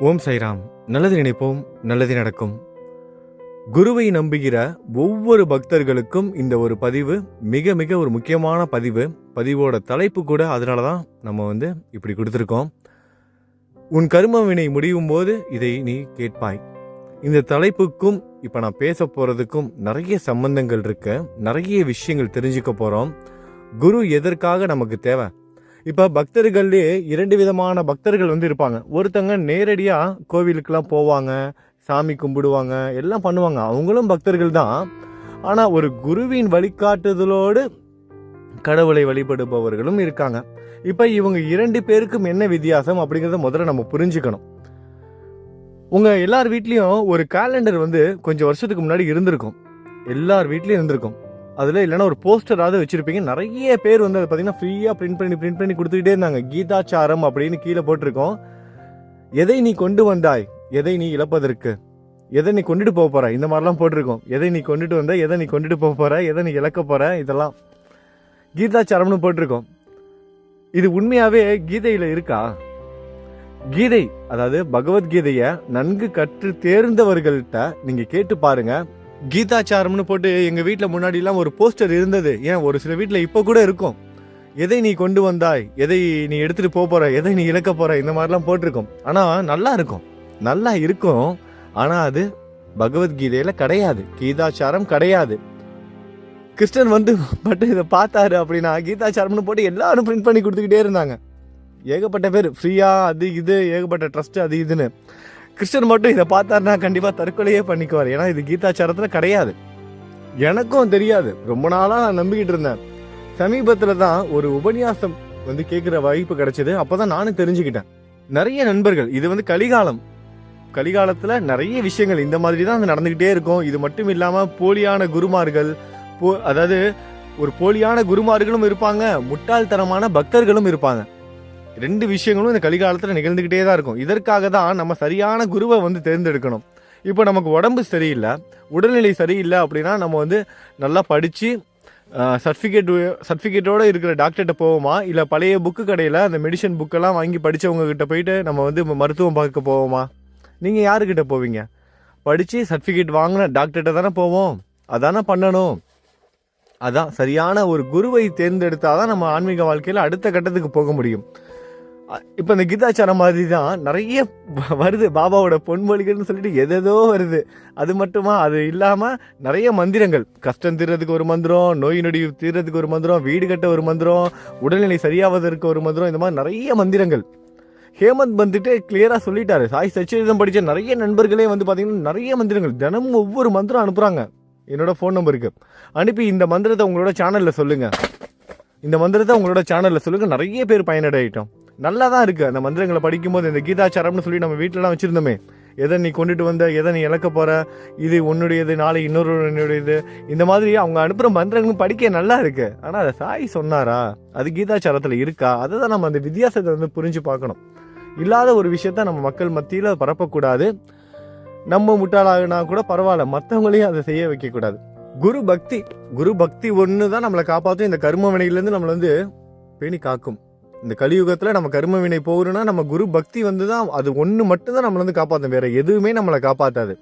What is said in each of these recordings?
ஓம் சைராம். நல்லது நினைப்போம் நல்லது நடக்கும். குருவை நம்புகிற ஒவ்வொரு பக்தர்களுக்கும் இந்த ஒரு பதிவு மிக மிக ஒரு முக்கியமான பதிவு. பதிவோட தலைப்பு கூட அதனால தான் நம்ம வந்து இப்படி கொடுத்துருக்கோம். உன் கருமவினை முடியும் போது இதை நீ கேட்பாய். இந்த தலைப்புக்கும் இப்போ நான் பேச போகிறதுக்கும் நிறைய சம்பந்தங்கள் இருக்கு. நிறைய விஷயங்கள் தெரிஞ்சுக்க போகிறோம் குரு எதற்காக நமக்கு தேவை? இப்போ பக்தர்கள்லேயே இரண்டு விதமான பக்தர்கள் வந்து இருப்பாங்க. ஒருத்தங்க நேரடியாக கோவிலுக்கெலாம் போவாங்க சாமி கும்பிடுவாங்க எல்லாம் பண்ணுவாங்க. அவங்களும் பக்தர்கள் தான். ஆனால் ஒரு குருவின் வழிகாட்டுதலோடு கடவுளை வழிபடுபவர்களும் இருக்காங்க. இப்போ இவங்க இரண்டு பேருக்கும் என்ன வித்தியாசம் அப்படிங்கிறத முதல்ல நம்ம புரிஞ்சுக்கணும். உங்கள் எல்லார் வீட்லேயும் ஒரு கேலண்டர் வந்து கொஞ்சம் வருஷத்துக்கு முன்னாடி இருந்திருக்கும். எல்லார் வீட்லேயும் இருந்திருக்கும். அதில் இல்லைன்னா ஒரு போஸ்டராவது வச்சுருப்பீங்க. நிறைய பேர் வந்து அதை பார்த்தீங்கன்னா ஃப்ரீயாக பிரிண்ட் பண்ணி பிரிண்ட் பண்ணி கொடுத்துக்கிட்டே இருந்தாங்க. கீதாச்சாரம் அப்படின்னு கீழே போட்டிருக்கோம். எதை நீ கொண்டு வந்தாய்? எதை நீ இழப்பதற்கு? எதை நீ கொண்டுட்டு போக போகிற இந்த மாதிரிலாம் போட்டிருக்கோம். எதை நீ கொண்டுட்டு வந்த? எதை நீ கொண்டுட்டு போக போகிற எதை நீ இழக்க போகிற இதெல்லாம் கீதாச்சாரம்னு போட்டிருக்கோம். இது உண்மையாகவே கீதையில் இருக்கா? கீதை அதாவது பகவத்கீதையை நன்கு கற்று தேர்ந்தவர்கள்ட்ட நீங்கள் கேட்டு பாருங்கள் கீதாச்சாரம்னு போட்டு எங்கள் வீட்டில் முன்னாடிலாம் ஒரு போஸ்டர் இருந்தது. ஏன் ஒரு சில வீட்டில் இப்போ கூட இருக்கும். எதை நீ கொண்டு வந்தாய்? எதை நீ எடுத்துகிட்டு போக போகிற எதை நீ இழக்க போகிற இந்த மாதிரிலாம் போட்டிருக்கும். ஆனால் நல்லா இருக்கும். நல்லா இருக்கும். ஆனால் அது பகவத்கீதையில் கிடையாது. கீதாச்சாரம் கிடையாது. கிறிஸ்டன் வந்து பட் இதை பார்த்தாரு அப்படின்னா கீதாச்சாரம்னு போட்டு எல்லாரும் பிரிண்ட் பண்ணி கொடுத்துக்கிட்டே இருந்தாங்க. ஏகப்பட்ட பேர். ஃப்ரீயாக அது இது ஏகப்பட்ட ட்ரஸ்ட்டு அது இதுன்னு. கிருஷ்ணன் மட்டும் இதை பார்த்தாருன்னா கண்டிப்பாக தற்கொலையே பண்ணிக்குவார். ஏன்னா இது கீதாச்சாரத்தில் கிடையாது. எனக்கும் தெரியாது. ரொம்ப நாளாக நான் நம்பிக்கிட்டு இருந்தேன். சமீபத்தில் தான் ஒரு உபன்யாசம் வந்து கேட்குற வாய்ப்பு கிடைச்சது. அப்பதான் நானும் தெரிஞ்சுக்கிட்டேன். நிறைய நண்பர்கள் இது வந்து கலிகாலம். கலிகாலத்தில் நிறைய விஷயங்கள் இந்த மாதிரி தான் வந்து நடந்துக்கிட்டே இருக்கும். இது மட்டும் இல்லாமல் போலியான குருமார்கள் போ அதாவது ஒரு போலியான குருமார்களும் இருப்பாங்க முட்டாள்தனமான பக்தர்களும் இருப்பாங்க. ரெண்டு விஷயங்களும் இந்த கலிகாலத்தில் நிகழ்ந்துகிட்டே தான் இருக்கும். இதற்காக தான் நம்ம சரியான குருவை வந்து தேர்ந்தெடுக்கணும். இப்போ நமக்கு உடம்பு சரியில்லை உடல்நிலை சரியில்லை அப்படின்னா நம்ம வந்து நல்லா படித்து சர்டிஃபிகேட் சர்டிஃபிகேட்டோடு இருக்கிற டாக்டர்கிட்ட போவோமா? இல்லை பழைய புக்கு கடையில் அந்த மெடிசன் புக்கெல்லாம் வாங்கி படித்தவங்கக்கிட்ட போயிட்டு நம்ம வந்து மருத்துவம் பார்க்க போவோமா? நீங்கள் யாருக்கிட்ட போவீங்க? படித்து சர்டிஃபிகேட் வாங்கின டாக்டர்கிட்ட தானே போவோம். அதானே பண்ணணும். அதான் சரியான ஒரு குருவை தேர்ந்தெடுத்தால் தான் நம்ம ஆன்மீக வாழ்க்கையில் அடுத்த கட்டத்துக்கு போக முடியும். இப்போ இந்த கீதாச்சாரம் மாதிரி தான் நிறைய வருது. பாபாவோட பொன்மொழிகள்னு சொல்லிட்டு எதேதோ வருது. அது மட்டுமா? அது இல்லாமல் நிறைய மந்திரங்கள். கஷ்டம் தீர்றதுக்கு ஒரு மந்திரம் நோய் நொடி தீர்றதுக்கு ஒரு மந்திரம் வீடு கட்ட ஒரு மந்திரம் உடல்நிலை சரியாவதற்கு ஒரு மந்திரம் இந்த மாதிரி நிறைய மந்திரங்கள். ஹேமந்த் வந்துட்டு கிளியராக சொல்லிட்டாரு. சாய் சச்சிதம் படித்த நிறைய நண்பர்களே வந்து பார்த்தீங்கன்னா நிறைய மந்திரங்கள். தினமும் ஒவ்வொரு மந்திரம் அனுப்புகிறாங்க என்னோட ஃபோன் நம்பருக்கு அனுப்பி இந்த மந்திரத்தை உங்களோட சேனலில் சொல்லுங்கள் இந்த மந்திரத்தை உங்களோட சேனலில் சொல்லுங்கள் நிறைய பேர் பயனடையிட்டோம். நல்லா தான் இருக்குது அந்த மந்திரங்களை படிக்கும்போது இந்த கீதாச்சாரம்னு சொல்லி நம்ம வீட்டிலலாம் வச்சுருந்தோமே. எதை நீ கொண்டுட்டு வந்த எதை நீ இழக்க போகிற இது உன்னுடையது நாளை இன்னொரு இந்த மாதிரி அவங்க அனுப்புகிற மந்திரங்களும் படிக்க நல்லா இருக்குது ஆனால் அதை சாய் சொன்னாரா? அது கீதாச்சாரத்தில் இருக்கா? அதை தான் நம்ம அந்த வித்தியாசத்தை வந்து புரிஞ்சு பார்க்கணும். இல்லாத ஒரு விஷயத்த நம்ம மக்கள் மத்தியில் பரப்பக்கூடாது. நம்ம முட்டாளாகினா கூட பரவாயில்ல. மற்றவங்களையும் அதை செய்ய வைக்கக்கூடாது. குரு பக்தி குரு பக்தி ஒன்று தான் நம்மளை காப்பாற்றும் இந்த கர்ம வினையிலேருந்து நம்மளை வந்து பேணி காக்கும். இந்த கலியுகத்தில் நம்ம கர்ம வினை போகணும்னா நம்ம குரு பக்தி வந்து தான் அது ஒன்று மட்டும்தான் நம்மளை வந்து காப்பாற்றும் வேறு எதுவுமே நம்மளை காப்பாற்றாது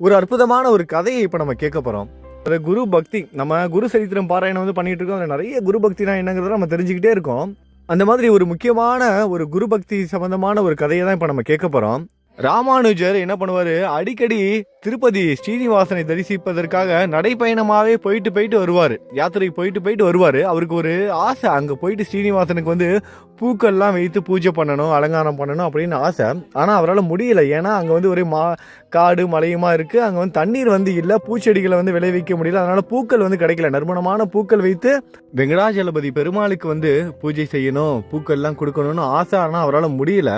ஒரு அற்புதமான ஒரு கதையை இப்போ நம்ம கேட்க போகிறோம் அது குரு பக்தி. நம்ம குரு சரித்திரம் பாராயணம் வந்து பண்ணிகிட்டு இருக்கோம். அதில் நிறைய குரு பக்தினா என்னங்கிறத நம்ம தெரிஞ்சுக்கிட்டே இருக்கோம். அந்த மாதிரி ஒரு முக்கியமான ஒரு குரு பக்தி சம்பந்தமான ஒரு கதையை தான் இப்போ நம்ம கேட்க போகிறோம் ராமானுஜர் என்ன பண்ணுவார்? அடிக்கடி திருப்பதி ஸ்ரீனிவாசனை தரிசிப்பதற்காக நடைப்பயணமாகவே போயிட்டு போயிட்டு வருவார். யாத்திரைக்கு போயிட்டு போயிட்டு வருவார். அவருக்கு ஒரு ஆசை. அங்கே போயிட்டு ஸ்ரீனிவாசனுக்கு வந்து பூக்கள்லாம் வைத்து பூஜை பண்ணணும் அலங்காரம் பண்ணணும் அப்படின்னு ஆசை. ஆனால் அவரால் முடியல. ஏன்னா அங்கே வந்து ஒரே மா காடு மலையுமா இருக்குது அங்கே வந்து தண்ணீர் வந்து இல்லை. பூச்செடிகளை வந்து விளைவிக்க முடியல. அதனால் பூக்கள் வந்து கிடைக்கல. நறுமணமான பூக்கள் வைத்து வெங்கடாஜலபதி பெருமாளுக்கு வந்து பூஜை செய்யணும் பூக்கள்லாம் கொடுக்கணும்னு ஆசை. ஆனால் அவரால் முடியல.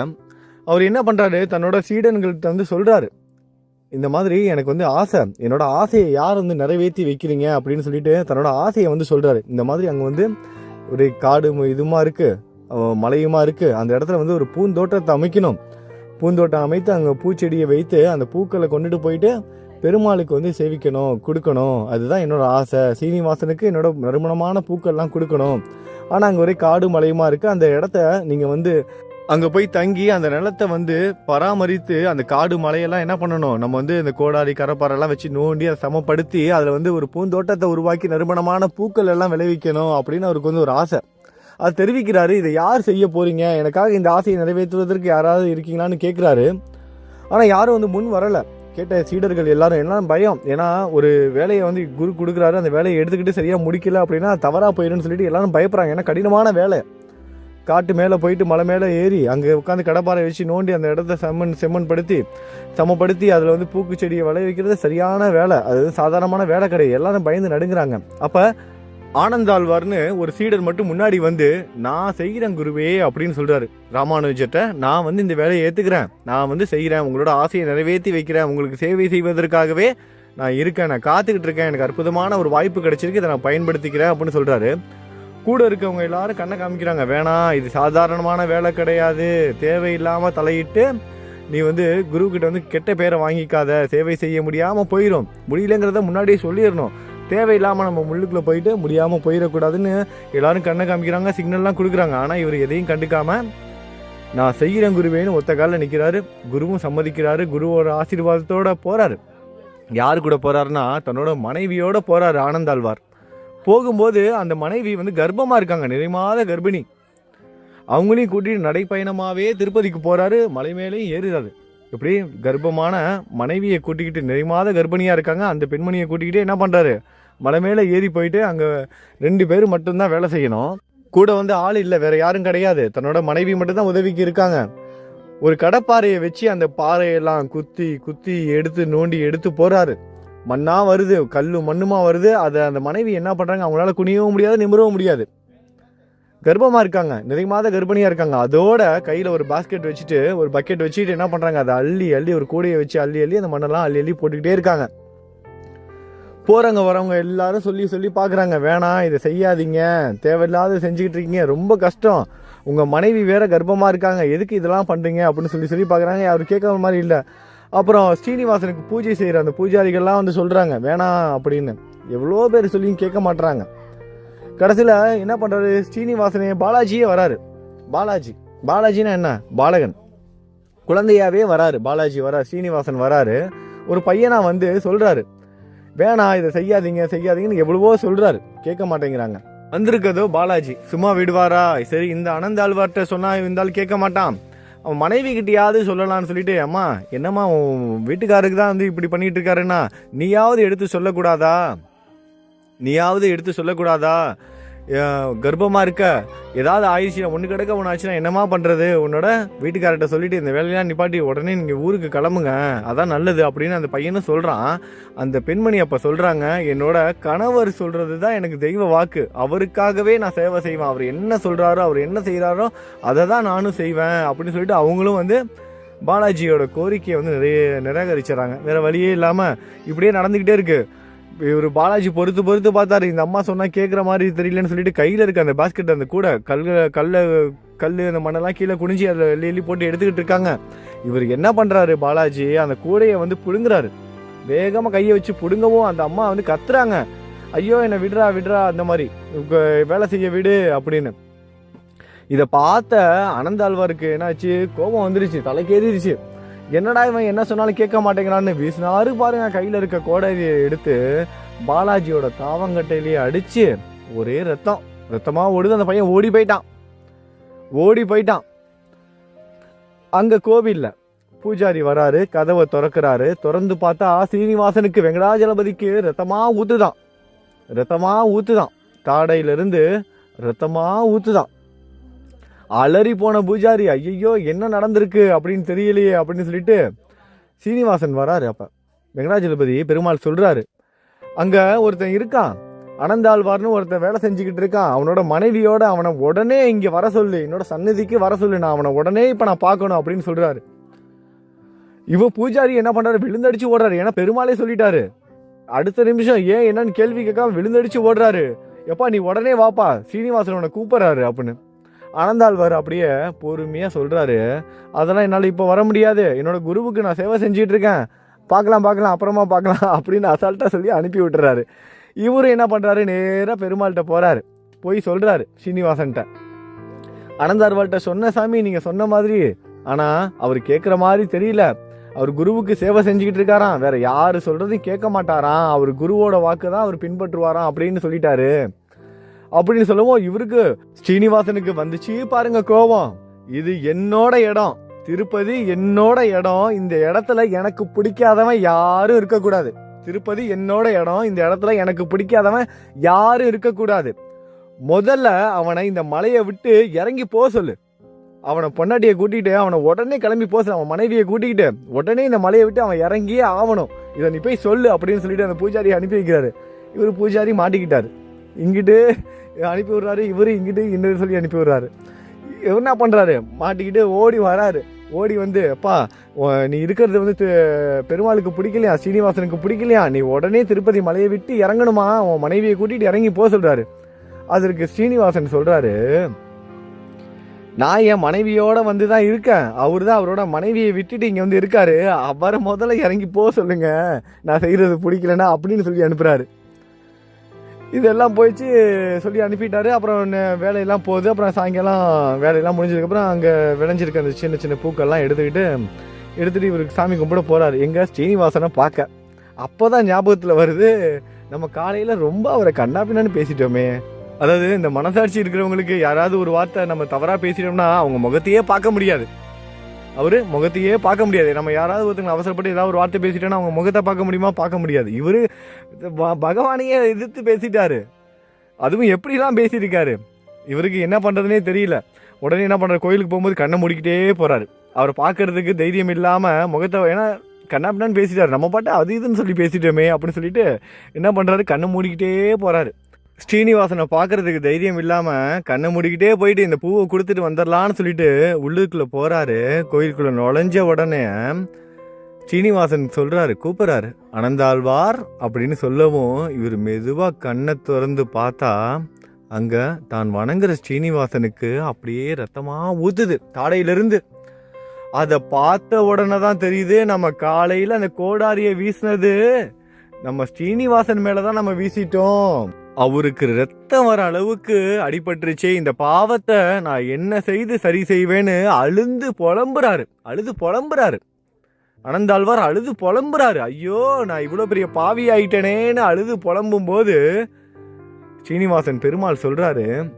அவர் என்ன பண்ணுறாரு தன்னோட சீடன்கள்கிட்ட வந்து சொல்கிறாரு இந்த மாதிரி எனக்கு வந்து ஆசை. என்னோட ஆசையை யார் வந்து நிறைவேற்றி வைக்கிறீங்க அப்படின்னு சொல்லிட்டு தன்னோட ஆசையை வந்து சொல்கிறாரு இந்த மாதிரி அங்கே வந்து ஒரு காடு இதுமாக இதுமா இருக்குது மலையுமா இருக்குது அந்த இடத்துல வந்து ஒரு பூந்தோட்டத்தை அமைக்கணும். பூந்தோட்டம் அமைத்து அங்கே பூச்செடியை வைத்து அந்த பூக்களை கொண்டுட்டு போயிட்டு பெருமாளுக்கு வந்து சேவிக்கணும் கொடுக்கணும். அதுதான் என்னோட ஆசை. சீனிவாசனுக்கு என்னோட நறுமணமான பூக்கள்லாம் கொடுக்கணும். ஆனால் அங்கே ஒரே காடு மலையுமா இருக்குது அந்த இடத்த நீங்கள் வந்து அங்கே போய் தங்கி அந்த நிலத்தை வந்து பராமரித்து அந்த காடு மலையெல்லாம் என்ன பண்ணணும்? நம்ம வந்து இந்த கோடாரி கரப்பாரெல்லாம் வச்சு நோண்டி அதை சமப்படுத்தி அதில் வந்து ஒரு பூந்தோட்டத்தை உருவாக்கி நறுமணமான பூக்கள் எல்லாம் விளைவிக்கணும் அப்படின்னு அவருக்கு வந்து ஒரு ஆசை. அது தெரிவிக்கிறாரு இதை யார் செய்ய போறீங்க? எனக்காக இந்த ஆசையை நிறைவேற்றுவதற்கு யாராவது இருக்கீங்களான்னு கேட்குறாரு ஆனால் யாரும் வந்து முன் வரலை. கேட்ட சீடர்கள் எல்லாரும் எல்லாம் பயம்? ஏன்னா ஒரு வேலையை வந்து குரு கொடுக்குறாரு அந்த வேலையை எடுத்துக்கிட்டு சரியாக முடிக்கல அப்படின்னா தவறாக போயிடும்னு சொல்லிட்டு எல்லாரும் பயப்படுறாங்க. ஏன்னா கடினமான வேலை. காட்டு மேலே போயிட்டு மலை மேலே ஏறி அங்கே உட்காந்து கடப்பாறை வச்சு நோண்டி அந்த இடத்த செம்மண் படுத்தி சமப்படுத்தி அதில் வந்து பூக்கு செடியை விளைய வைக்கிறது சரியான வேலை. அது சாதாரணமான வேலை கிடையாது எல்லாரும் பயந்து நடுங்குறாங்க. அப்போ ஆனந்தாழ்வார்னு ஒரு சீடர் மட்டும் முன்னாடி வந்து நான் செய்கிறேன் குருவே அப்படின்னு சொல்கிறாரு ராமானுஜர்கிட்ட நான் வந்து இந்த வேலையை ஏற்றுக்கிறேன் நான் வந்து செய்கிறேன். உங்களோட ஆசையை நிறைவேற்றி வைக்கிறேன். உங்களுக்கு சேவை செய்வதற்காகவே நான் இருக்கேன். நான் காத்துக்கிட்டு இருக்கேன். எனக்கு அற்புதமான ஒரு வாய்ப்பு கிடைச்சிருக்கு. இதை நான் பயன்படுத்திக்கிறேன் அப்படின்னு சொல்கிறாரு கூட இருக்கவங்க எல்லாரும் கண்ணை காமிக்கிறாங்க. வேணாம் இது சாதாரணமான வேலை கிடையாது. தேவையில்லாமல் தலையிட்டு நீ வந்து குரு வந்து கெட்ட பேரை வாங்கிக்காத. சேவை செய்ய முடியாமல் போயிடும் முடியலங்கிறத முன்னாடியே சொல்லிடணும். தேவையில்லாமல் நம்ம முள்ளுக்குள்ளே போயிட்டு முடியாமல் போயிடக்கூடாதுன்னு எல்லாரும் கண்ணை காமிக்கிறாங்க சிக்னல்லாம் கொடுக்குறாங்க. ஆனால் இவர் எதையும் கண்டுக்காம நான் செய்கிறேன் குருவேன்னு ஒத்த காலில் நிற்கிறாரு குருவும் சம்மதிக்கிறாரு. குருவோட ஆசீர்வாதத்தோட போகிறாரு யார் கூட போகிறாருன்னா தன்னோட மனைவியோடு போகிறாரு ஆனந்தாழ்வார் போகும்போது அந்த மனைவி வந்து கர்ப்பமாக இருக்காங்க நிறைமாத கர்ப்பிணி. அவங்களையும் கூட்டிட்டு நடைப்பயணமாகவே திருப்பதிக்கு போகிறாரு மலை மேலேயும் ஏறுறாரு. இப்படி கர்ப்பமான மனைவியை கூட்டிக்கிட்டு நிறைமாத கர்ப்பிணியாக இருக்காங்க அந்த பெண்மணியை கூட்டிக்கிட்டு என்ன பண்ணுறாரு மலை மேலே ஏறி போயிட்டு அங்கே ரெண்டு பேர் மட்டும்தான் வேலை செய்யணும். கூட வந்து ஆள் இல்லை வேற யாரும் கிடையாது. தன்னோட மனைவி மட்டும்தான் உதவிக்கு இருக்காங்க. ஒரு கடப்பாறையை வச்சு அந்த பாறையெல்லாம் குத்தி குத்தி எடுத்து நோண்டி எடுத்து போகிறாரு மண்ணாக வருது கல் மண்ணுமா வருது அதை அந்த மனைவி என்ன பண்ணுறாங்க அவங்களால குனியவும் முடியாது நிமிரவும் முடியாது. கர்ப்பமாக இருக்காங்க நிறைய மாத இருக்காங்க. அதோட கையில் ஒரு பாஸ்கெட் வச்சுட்டு ஒரு பக்கெட் வச்சுட்டு என்ன பண்ணுறாங்க அதை அள்ளி அள்ளி ஒரு கூடையை வச்சு அள்ளி அள்ளி அந்த மண்ணெல்லாம் அள்ளி அள்ளி போட்டுக்கிட்டே இருக்காங்க. போகிறவங்க வரவங்க எல்லாரும் சொல்லி சொல்லி பார்க்குறாங்க. வேணாம் இதை செய்யாதீங்க. தேவையில்லாத செஞ்சுக்கிட்டு இருக்கீங்க. ரொம்ப கஷ்டம். உங்கள் மனைவி வேற கர்ப்பமாக இருக்காங்க. எதுக்கு இதெல்லாம் பண்ணுறீங்க அப்படின்னு சொல்லி சொல்லி பார்க்குறாங்க. அவர் கேட்கற மாதிரி இல்லை. அப்புறம் ஸ்ரீனிவாசனுக்கு பூஜை செய்கிற அந்த பூஜாரிகள்லாம் வந்து சொல்கிறாங்க வேணாம் அப்படின்னு. எவ்வளோ பேர் சொல்லியும் கேட்க மாட்டுறாங்க கடைசியில் என்ன பண்ணுறாரு ஸ்ரீனிவாசனே பாலாஜியே வராரு. பாலாஜி. பாலாஜின்னா என்ன? பாலகன். குழந்தையாவே வராரு. பாலாஜி வராரு ஸ்ரீனிவாசன் வராரு. ஒரு பையனாக வந்து சொல்கிறாரு வேணாம் இதை செய்யாதீங்க செய்யாதீங்கன்னு எவ்வளவோ சொல்கிறாரு கேட்க மாட்டேங்கிறாங்க. வந்திருக்கதோ பாலாஜி. சும்மா விடுவாரா? சரி இந்த அனந்தாழ்வார்கிட்ட சொன்னா இந்த ஆள் கேட்க மாட்டான். அவன் மனைவி கிட்டேயாவது சொல்லலாம்னு சொல்லிட்டு அம்மா என்னம்மா உன் வீட்டுக்காருக்கு தான் வந்து இப்படி பண்ணிட்டு இருக்காருன்னா நீயாவது எடுத்து சொல்லக்கூடாதா? நீயாவது எடுத்து சொல்லக்கூடாதா? கர்ப்பமாக இருக்க ஏதாவது ஆயிடுச்சு ஒன்று கிடக்க ஒன்று ஆச்சுன்னா என்னம்மா பண்ணுறது உன்னோட வீட்டுக்காரர்கிட்ட சொல்லிட்டு இந்த வேலையெல்லாம் நிப்பாட்டி உடனே நீங்கள் ஊருக்கு கிளம்புங்க. அதான் நல்லது அப்படின்னு அந்த பையனும் சொல்கிறான் அந்த பெண்மணி அப்போ சொல்கிறாங்க என்னோட கணவர் சொல்கிறது தான் எனக்கு தெய்வ வாக்கு. அவருக்காகவே நான் சேவை செய்வேன். அவர் என்ன சொல்கிறாரோ அவர் என்ன செய்கிறாரோ அதை தான் நானும் செய்வேன் அப்படின்னு சொல்லிட்டு அவங்களும் வந்து பாலாஜியோட கோரிக்கையை வந்து நிறைய நிராகரிச்சிடறாங்க வேறு வழியே இல்லாமல் இப்படியே நடந்துக்கிட்டே இருக்குது இவர் பாலாஜி பொறுத்து பொறுத்து பார்த்தாரு. இந்த அம்மா சொன்னால் கேட்குற மாதிரி தெரியலன்னு சொல்லிட்டு கையில் இருக்க அந்த பாஸ்கெட் அந்த கூட கல் கல் கல் அந்த மண்ணெல்லாம் கீழே குனிஞ்சு அதில் எள்ளி எள்ளி போட்டு எடுத்துக்கிட்டு இருக்காங்க. இவர் என்ன பண்ணுறாரு பாலாஜி? அந்த கூடையை வந்து பிடுங்குறாரு. வேகமாக கையை வச்சு பிடுங்கவும் அந்த அம்மா வந்து கத்துறாங்க. ஐயோ என்னை விடுறா விடுறா அந்த மாதிரி. வேலை செய்ய விடு அப்படின்னு. இதை பார்த்த அனந்தாழ்வாருக்கு என்னாச்சு? கோபம் வந்துருச்சு தலைக்கேறிடுச்சு என்னடா இவன் என்ன சொன்னாலும் கேட்க மாட்டேங்கிறான்னு வீசினாரு பாருங்க கையில் இருக்க கோடரியை எடுத்து பாலாஜியோட தாவங்கட்டையிலேயே அடித்து ஒரே ரத்தம். ரத்தமாக ஓடுது அந்த பையன் ஓடி போயிட்டான். ஓடி போயிட்டான். அங்கே கோவிலில் பூஜாரி வராரு கதவை திறக்கிறாரு. திறந்து பார்த்தா ஸ்ரீனிவாசனுக்கு வெங்கடாஜலபதிக்கு ரத்தமாக ஊற்றுதான் ரத்தமாக ஊற்றுதான் தாடையிலிருந்து ரத்தமாக ஊற்றுதான் அலறி போன பூஜாரி ஐயோ என்ன நடந்திருக்கு? அப்படின்னு தெரியலையே அப்படின்னு சொல்லிட்டு சீனிவாசன் வராரு அப்போ. வெங்கடாஜலபதி பெருமாள் சொல்கிறாரு அங்கே ஒருத்தன் இருக்கான். அனந்தாழ்வார்னு ஒருத்தன் வேலை செஞ்சுக்கிட்டு இருக்கான். அவனோட மனைவியோட அவனை உடனே இங்கே வர சொல்லு. என்னோட சன்னதிக்கு வர சொல்லு. நான் அவனை உடனே இப்போ நான் பார்க்கணும் அப்படின்னு சொல்கிறாரு இவ பூஜாரி என்ன பண்ணுறாரு விழுந்தடிச்சு ஓடுறாரு. ஏன்னா பெருமாளே சொல்லிட்டாரு. அடுத்த நிமிஷம் ஏன் என்னன்னு கேள்வி கேட்காம விழுந்தடிச்சு ஓடுறாரு. எப்பா நீ உடனே வாப்பா. சீனிவாசன் உன்னை கூப்பிட்றாரு அப்படின்னு. அனந்தாழ்வார் அப்படியே பொறுமையாக சொல்கிறாரு அதெல்லாம் என்னால் இப்போ வர முடியாது. என்னோடய குருவுக்கு நான் சேவை செஞ்சிகிட்ருக்கேன் பார்க்கலாம் பார்க்கலாம் அப்புறமா பார்க்கலாம் அப்படின்னு அசால்ட்டாக சொல்லி அனுப்பி விட்டுறாரு. இவரு என்ன பண்ணுறாரு நேராக பெருமாள்கிட்ட போகிறாரு போய் சொல்கிறாரு ஸ்ரீனிவாசன்கிட்ட அனந்தார்வாள்கிட்ட சொன்ன சாமி நீங்கள் சொன்ன மாதிரி. ஆனால் அவர் கேட்குற மாதிரி தெரியல. அவர் குருவுக்கு சேவை செஞ்சுக்கிட்டு இருக்காராம். வேற யாரு சொல்றதையும் கேட்க மாட்டாராம். அவர் குருவோட வாக்கு தான் அவர் பின்பற்றுவாராம் அப்படின்னு சொல்லிட்டாரு. அப்படின்னு சொல்லவும். இவருக்கு ஸ்ரீனிவாசனுக்கு வந்துச்சு பாருங்க கோபம். இது என்னோட இடம். திருப்பதி என்னோட இடம். இந்த இடத்துல எனக்கு பிடிக்காதவன் யாரும் இருக்கக்கூடாது. திருப்பதி என்னோட இடம். இந்த இடத்துல எனக்கு பிடிக்காதவன் யாரும் இருக்கக்கூடாது. முதல்ல அவனை இந்த மலையை விட்டு இறங்கி போக சொல்லு. அவனை பொண்டாட்டியை கூட்டிகிட்டு அவனை உடனே கிளம்பி போக சொல்லு. அவன் மனைவியை கூட்டிக்கிட்டு உடனே இந்த மலையை விட்டு அவன் இறங்கியே ஆகணும். இதை நீ போய் சொல்லு அப்படின்னு சொல்லிட்டு அந்த பூஜாரியை அனுப்பி வைக்கிறாரு. இவர் பூஜாரி மாட்டிக்கிட்டார். இங்கிட்டு அனுப்பி விடுறாரு இவர் இங்கிட்டு இன்னொரு சொல்லி அனுப்பி விடுறாரு. இவர் என்ன பண்ணுறாரு மாட்டிக்கிட்டு ஓடி வராரு. ஓடி வந்து அப்பா நீ இருக்கிறது வந்து பெருமாளுக்கு பிடிக்கலையா? சீனிவாசனுக்கு பிடிக்கலையா? நீ உடனே திருப்பதி மலையை விட்டு இறங்கணுமா? உன் மனைவியை கூட்டிட்டு இறங்கி போக சொல்கிறாரு அதற்கு ஸ்ரீனிவாசன் சொல்கிறாரு நான் என் மனைவியோட வந்து தான் இருக்கேன். அவர் தான் அவரோட மனைவியை விட்டுட்டு இங்கே வந்து இருக்காரு. அவரை முதல்ல இறங்கி போக சொல்லுங்க. நான் செய்கிறது பிடிக்கலன்னா அப்படின்னு சொல்லி அனுப்புகிறாரு இதெல்லாம் போயிடுச்சு சொல்லி அனுப்பிட்டாரு. அப்புறம் வேலையெல்லாம் போகுது. அப்புறம் சாயங்காலம் வேலையெல்லாம் முடிஞ்சதுக்கப்புறம் அங்கே விளைஞ்சிருக்க அந்த சின்ன சின்ன பூக்கள்லாம் எடுத்துக்கிட்டு எடுத்துகிட்டு இவருக்கு சாமி கும்பிட போகிறாரு எங்கே ஸ்ரீனிவாசனை பார்க்க. அப்போ தான் ஞாபகத்தில் வருது நம்ம காலையில் ரொம்ப அவரை கண்ணாப்பின்னான்னு பேசிட்டோமே. அதாவது இந்த மனசாட்சி இருக்கிறவங்களுக்கு யாராவது ஒரு வார்த்தை நம்ம தவறாக பேசிட்டோம்னா அவங்க முகத்தையே பார்க்க முடியாது. அவர் முகத்தையே பார்க்க முடியாது. நம்ம யாராவது ஒருத்தங்க அவசரப்பட்டு ஏதாவது ஒரு வார்த்தை பேசிட்டோன்னா அவங்க முகத்தை பார்க்க முடியுமா? பார்க்க முடியாது. இவரு ப- பகவானையே எதிர்த்து பேசிட்டாரு. அதுவும் எப்படிலாம் பேசியிருக்காரு? இவருக்கு என்ன பண்ணுறதுனே தெரியல. உடனே என்ன பண்ணுற கோயிலுக்கு போகும்போது கண்ணை மூடிக்கிட்டே போகிறாரு அவர் பார்க்கறதுக்கு தைரியம் இல்லாமல் முகத்தை ஏன்னா கண்ணாப்பினான்னு பேசிட்டார். நம்ம பாட்டு அது இதுன்னு சொல்லி பேசிட்டோமே அப்படின்னு சொல்லிட்டு என்ன பண்ணுறாரு கண்ணை மூடிக்கிட்டே போகிறாரு ஸ்ரீனிவாசனை பார்க்கறதுக்கு தைரியம் இல்லாமல் கண்ணை மூடிக்கிட்டே போயிட்டு இந்த பூவை கொடுத்துட்டு வந்துடலான்னு சொல்லிட்டு உள்ளுக்குள்ளே போகிறாரு கோயிலுக்குள்ளே நுழைஞ்ச உடனே ஸ்ரீனிவாசன் சொல்கிறாரு கூப்பிட்றாரு அனந்தாழ்வார் அப்படின்னு சொல்லவும் இவர் மெதுவாக கண்ணை திறந்து பார்த்தா அங்கே தான் வணங்குற ஸ்ரீனிவாசனுக்கு அப்படியே ரத்தமாக ஊத்துது தாடையிலிருந்து. அதை பார்த்த உடனே தான் தெரியுது நம்ம காலையில் அந்த கோடாரியை வீசினது. நம்ம ஸ்ரீனிவாசன் மேலே தான் நம்ம வீசிட்டோம். அவருக்கு ரத்தம் வர அளவுக்கு அடிபட்டுருச்சே இந்த பாவத்தை நான் என்ன செய்து சரி செய்வேன்னு அழுந்து புலம்புறாரு. அழுது புலம்புறாரு. அனந்தாழ்வார் அழுது புலம்புறாரு. ஐயோ நான் இவ்வளோ பெரிய பாவி ஆயிட்டனேன்னு அழுது புலம்பும் போது ஸ்ரீனிவாசன் பெருமாள் சொல்றாரு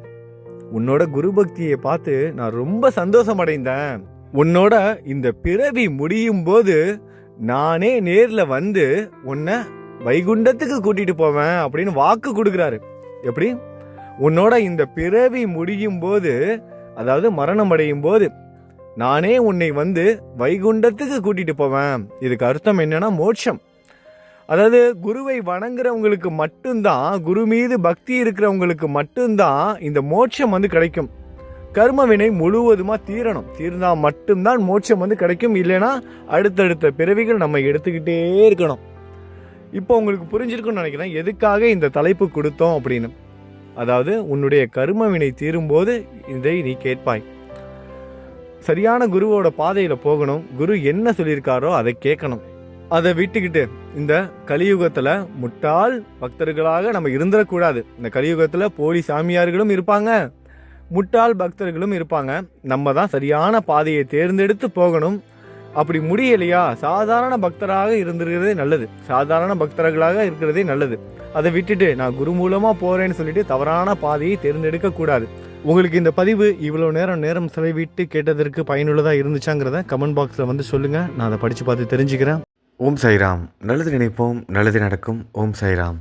உன்னோட குரு பக்தியை பார்த்து நான் ரொம்ப சந்தோஷம் அடைந்தேன். உன்னோட இந்த பிறவி முடியும் போது நானே நேரில் வந்து உன்னை வைகுண்டத்துக்கு கூட்டிட்டு போவேன் அப்படின்னு வாக்கு கொடுக்குறாரு. எப்படி? உன்னோட இந்த பிறவி முடியும் போது அதாவது மரணம் அடையும் போது நானே உன்னை வந்து வைகுண்டத்துக்கு கூட்டிட்டு போவேன். இதுக்கு அர்த்தம் என்னன்னா மோட்சம். அதாவது குருவை வணங்குறவங்களுக்கு மட்டும்தான் குரு மீது பக்தி இருக்கிறவங்களுக்கு மட்டும்தான் இந்த மோட்சம் வந்து கிடைக்கும். கர்மவினை முழுவதுமாக முழுவதுமா தீரணும். தீர்ந்தா மட்டும்தான் மோட்சம் வந்து கிடைக்கும். இல்லைன்னா அடுத்தடுத்த பிறவிகள் நம்ம எடுத்துக்கிட்டே இருக்கணும். இப்போ உங்களுக்கு புரிஞ்சிருக்குன்னு நினைக்கிறேன். எதுக்காக இந்த தலைப்பு கொடுத்தோம் அப்படின்னு? அதாவது உன்னுடைய கரும வினை தீரும்போது இதை நீ கேட்பாய். சரியான குருவோட பாதையில் போகணும். குரு என்ன சொல்லியிருக்காரோ அதை கேட்கணும். அதை விட்டுக்கிட்டு இந்த கலியுகத்தில் முட்டாள் பக்தர்களாக நம்ம இருந்துடக்கூடாது. இந்த கலியுகத்தில் போலி சாமியார்களும் இருப்பாங்க. முட்டாள் பக்தர்களும் இருப்பாங்க. நம்ம தான் சரியான பாதையை தேர்ந்தெடுத்து போகணும். அப்படி முடியலையா? சாதாரண பக்தராக இருந்துருக்கிறதே நல்லது. சாதாரண பக்தர்களாக இருக்கிறதே நல்லது. அதை விட்டுட்டு நான் குரு மூலமாக போகிறேன்னு சொல்லிட்டு தவறான பாதையை தேர்ந்தெடுக்க கூடாது. உங்களுக்கு இந்த பதிவு இவ்வளோ நேரம் நேரம் செலவிட்டு கேட்டதற்கு பயனுள்ளதாக இருந்துச்சாங்கிறத கமெண்ட் பாக்ஸில் வந்து சொல்லுங்கள் நான் அதை படித்து பார்த்து தெரிஞ்சுக்கிறேன். ஓம் சாய்ராம். நல்லது நினைப்போம் நல்லது நடக்கும். ஓம் சாய்ராம்.